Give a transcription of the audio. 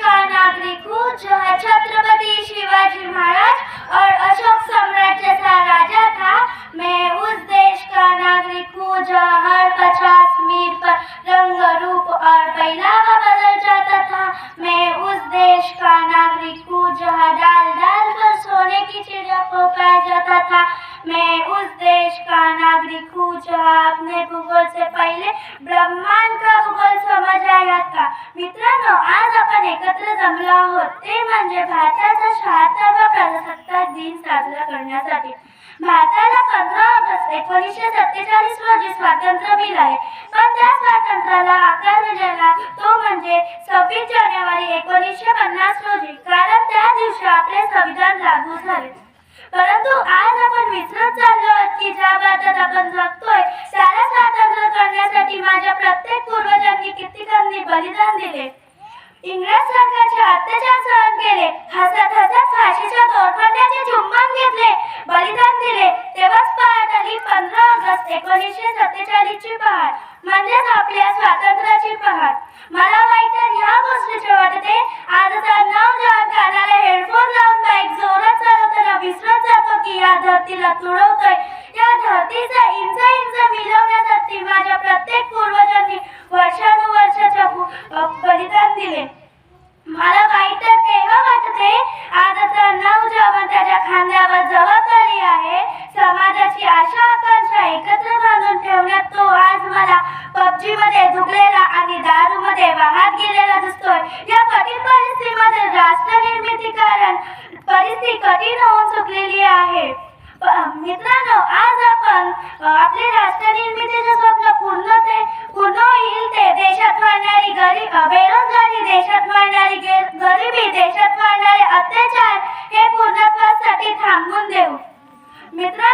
का नागरिक हूँ जो छत्रपति शिवाजी महाराज और अशोक राजा था, मैं उस देश का नागरिक हूँ हर पचास मील पर रंग, रूप और पहनावा बदल जाता था। मैं उस देश का नागरिक हूँ, जहाँ डाल डाल पर सोने की चिड़िया को पाया जाता था। मैं उस देश का नागरिक हूँ, जहाँ अपने भूगोल से पहले ब्रह्मांड का भूगोल का मित्रांनो आज आपण एकत्र जमलो आहोत. ते म्हणजे भारताचा शहात्तरवा प्रजासत्ताक दिन साजरा करण्यासाठी. भारताला पंधरा ऑगस्ट एकोणीसशे सत्तेचाळीस रोजी स्वातंत्र्य मिळाले. पण त्या स्वातंत्र्याला आकार दिलेला तो म्हणजे सव्वीस जानेवारी एकोणीसशे पन्नास रोजी कारण त्या दिवशी आपले संविधान लागू झाले. परंतु आज आपण विसरत चाललो आहोत की ज्या भारतात आपण जगतोय त्याला स्वातंत्र्य करण्यासाठी माझ्या प्रत्येक पूर्वजांनी किती कित्येकांनी बलिदान दिले. इंग्रज सरकारचे अत्याचार सहन केले. हसत हसत फाशीच्या दोरखंडाचे चुंबन घेतले. बलिदान दिले. तेव्हाच पहाट आली पंधरा ऑगस्ट एकोणीसशे सत्तेचाळीस ची पहाट. म्हणजेच आपल्या स्वातंत्र्याची पहाट. मला वाईट तर ह्या गोष्टीचे वाटते आजचा नवजवान कानाला हेडफोन लावून बाईक जोरात चालवताना विसरत जातो की या धरतीला तुडवतोय. या धरतीचा इंच इंच मिळवण्यासाठी माझ्या प्रत्येक पूर्व आहे. समाजाची आशा आकांक्षा एकत्र बांधून ठेवण्यात तो आज मला पबजी मध्ये झुकलेला आणि दारू मध्ये वाहत गेलेला दिसतोय. या कठीण परिस्थितीमध्ये राष्ट्र निर्मिती कारण परिस्थिती कठीण होऊन चुकलेली आहे. मित्रांनो आज आपण आपले राष्ट्र निर्मितीचे स्वप्न पूर्ण ते पूर्ण होईल ते देशात वाढणारी गरीब बेरोजगारी देशात वाढणारी गरिबी देशात वाढणारे मित्रांनो मी